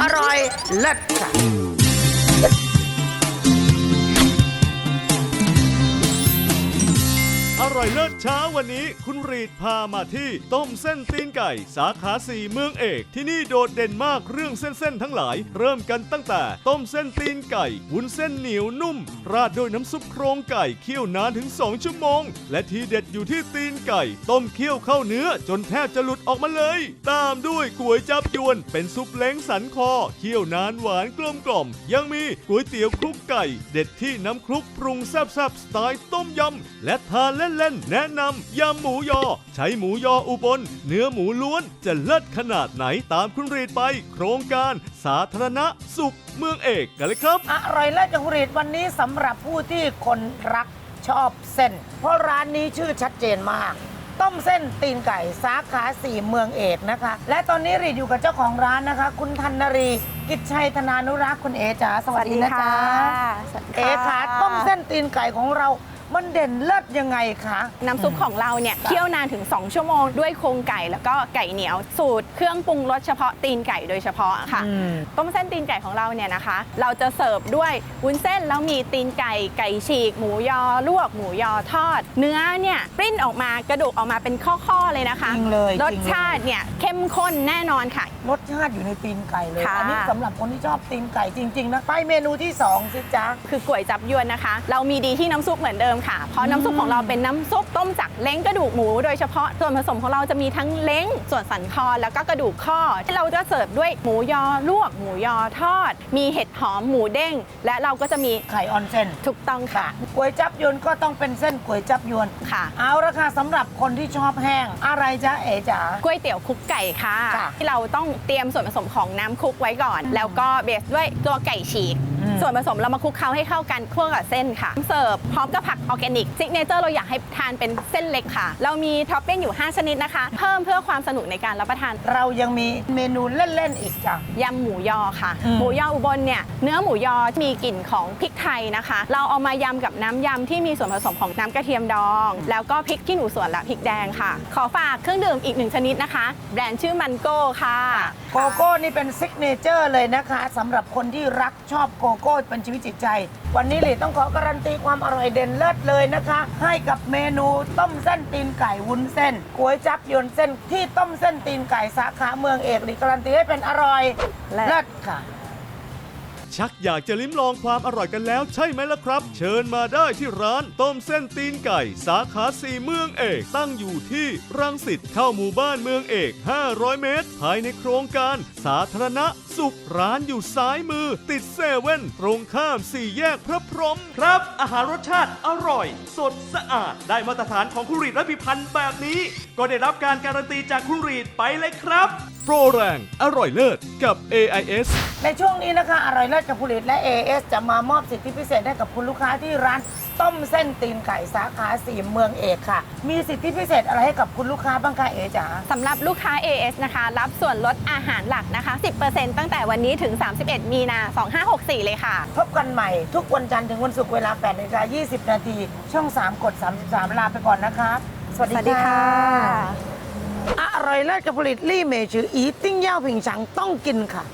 อร่อยเลิศค่ะ ร่อยเลิศเช้าวันนี้ คุณรีดพามาที่ต้มเส้นตีนไก่ สาขาสี่เมืองเอก ที่นี่โดดเด่นมากเรื่องเส้นๆทั้งหลาย เริ่มกันตั้งแต่ ต้มเส้นตีนไก่วุ้นเส้นเหนียวนุ่ม ราดด้วยน้ำซุปโครงไก่เคี่ยวนานถึง 2 ชั่วโมง และทีเด็ดอยู่ที่ตีนไก่ ต้มเคี่ยวเข้าเนื้อจนแทบจะหลุดออกมาเลย ตามด้วยก๋วยจับยวน เป็นซุปเล้งสันคอเคี่ยวนานหวานกลมกล่อม ยังมีก๋วยเตี๋ยวคลุกไก่ เด็ดที่น้ำคลุกปรุงแซ่บๆสไตล์ต้มยำและทานเล่นๆแนะนำยำหมูยอ ใช้หมูยออุบล เนื้อหมูล้วนจะเลิศขนาดไหนตามคุณรีดไป โครงการสาธารณสุขเมืองเอกกันเลยครับ อร่อยเลิศจังหวัดวันนี้สำหรับผู้ที่คนรักชอบเส้น เพราะร้านนี้ชื่อชัดเจนมาก ต้มเส้นตีนไก่สาขาสี่เมืองเอกนะคะ และตอนนี้รีดอยู่กับเจ้าของร้านนะคะ คุณธันนรี กิจชัยธนานุรักษ์คุณเอจ๋าสวัสดีนะจ๊ะ สวัสดีเอค่ะขาต้มเส้นตีนไก่ของเรา มันเด่นเลิศยังไงคะ น้ำซุปของเราเนี่ยเคี่ยวนานถึง 2 ชั่วโมงด้วยโครงไก่แล้วก็ไก่เหนียวสูตรเครื่องปรุงรสเฉพาะตีนไก่โดยเฉพาะค่ะ อืม ต้มเส้นตีนไก่ของเราเนี่ยนะคะ เราจะเสิร์ฟด้วยวุ้นเส้นแล้วมีตีนไก่ไก่ฉีก หมูยอลวก หมูยอทอด เนื้อเนี่ยปริ้นออกมากระดูกออกมาเป็นข้อๆเลยนะคะจริงเลยรสจริงเลยชาติเนี่ยเข้มข้นแน่นอนค่ะ รสชาติอยู่ในตีนไก่เลย ค่ะ อันี้สำหรับคนที่ชอบตีนไก่จริง ๆ นะ ไปเมนูที่สองสิจ๊ะ คือก๋วยจับยวนนะคะ เรามีดีที่น้ำซุปเหมือนเดิมค่ะ เพราะน้ำซุปของเราเป็นน้ำซุปต้มจากเล้งกระดูกหมูโดยเฉพาะส่วนผสมของเราจะมีทั้งเล้งส่วนสันคอแล้วก็กระดูกข้อเราจะเสิร์ฟด้วยหมูยอลวก หมูยอทอด มีเห็ดหอมหมูเด้ง และเราก็จะมีไข่ออนเส้นถูกต้องค่ะก๋วยจับยวนก็ต้องเป็นเส้นก๋วยจับยวนค่ะ เอาละค่ะสำหรับคนที่ชอบแห้ง อะไรจ๊ะเอ๋จ๋าก๋วยเตี๋ยวคลุกไก่ค่ะค่ะที่เราต้องเตรียมส่วนผสมของน้ำคลุกไว้ก่อน แล้วก็เบสด้วยตัวไก่ฉีกอืมส่วนผสมเรามาคลุกเคล้าให้เข้ากันคั่วกับเส้นค่ะเสิร์ฟพร้อมกับผักออร์แกนิกซิกเนเจอร์เราอยากให้ทานเป็นเส้นเล็กค่ะ เรามีท็อปปิ้งอยู่ 5 ชนิดนะคะ เพิ่มเพื่อความสนุกในการรับประทานเรายังมีเมนูเล่น ๆ อีกจ้ะยำหมูยอค่ะอืมหมูยออุบลเนี่ยเนื้อหมูยอมีกลิ่นของพริกไทยนะคะ เราเอามายำกับน้ำยำที่มีส่วนผสมของน้ำกระเทียมดอง แล้วก็พริกขี้หนูสวนและพริกแดงค่ะ ขอฝากเครื่องดื่มอีกหนึ่งชนิดนะคะ แบรนด์ชื่อมันโก้ค่ะโกโก้นี่เป็นซิกเนเจอร์เลยนะคะสำหรับคนที่รักชอบโกโก้เป็นชีวิตจิตใจ วันนี้หลีต้องขอการันตีความอร่อยเด่นเลิศเลยนะคะ ให้กับเมนูต้มเส้นตีนไก่วุ้นเส้นก๋วยจับยวนเส้นที่ต้มเส้นตีนไก่สาขาเมืองเอกหลีการันตีให้เป็นอร่อยเลิศเลิศค่ะ ชักอยากจะลิ้มลองความอร่อยกันแล้วใช่ไหมล่ะครับ เชิญมาได้ที่ร้านต้มเส้นตีนไก่ สาขาสี่เมืองเอก ตั้งอยู่ที่รังสิตเข้าหมู่บ้านเมืองเอก 500 เมตร ภายในโครงการสาธารณ สุข ร้านอยู่ซ้ายมือ ติดเซเว่นตรงข้ามสี่แยกพระพรหมครับ อาหารรสชาติอร่อย สดสะอาด ได้มาตรฐานของคุรีดและพิพันธ์แบบนี้ ก็ได้รับการการันตีจากคุรีดไปเลยครับ โปรแรงอร่อยเลิศกับ AIS ในช่วงนี้นะคะอร่อยเลิศกับผลิตและ AS จะมามอบสิทธิพิเศษให้กับคุณลูกค้าที่ร้าน ต้มเส้นตีนไก่สาขาสี่เมืองเอกค่ะ มีสิทธิพิเศษอะไรให้กับคุณลูกค้าบ้างคะเอจ๋าสำหรับลูกค้า AS นะคะ รับส่วนลดอาหารหลักนะคะ 10%ตั้งแต่วันนี้ถึง 31 มีนา 2564 เลยค่ะ พบกันใหม่ทุกวันจันทร์ถึงวันศุกร์เวลา8นาฬิกา20 นาทีช่อง 3 กด 33 ลาไปก่อนนะครับสวัสสวัสดีดีค่ะค่ะ อร่อยเลิศกับผลิตลี่เมชืออีติ้งเย่าผิงฉังต้องกินค่ะ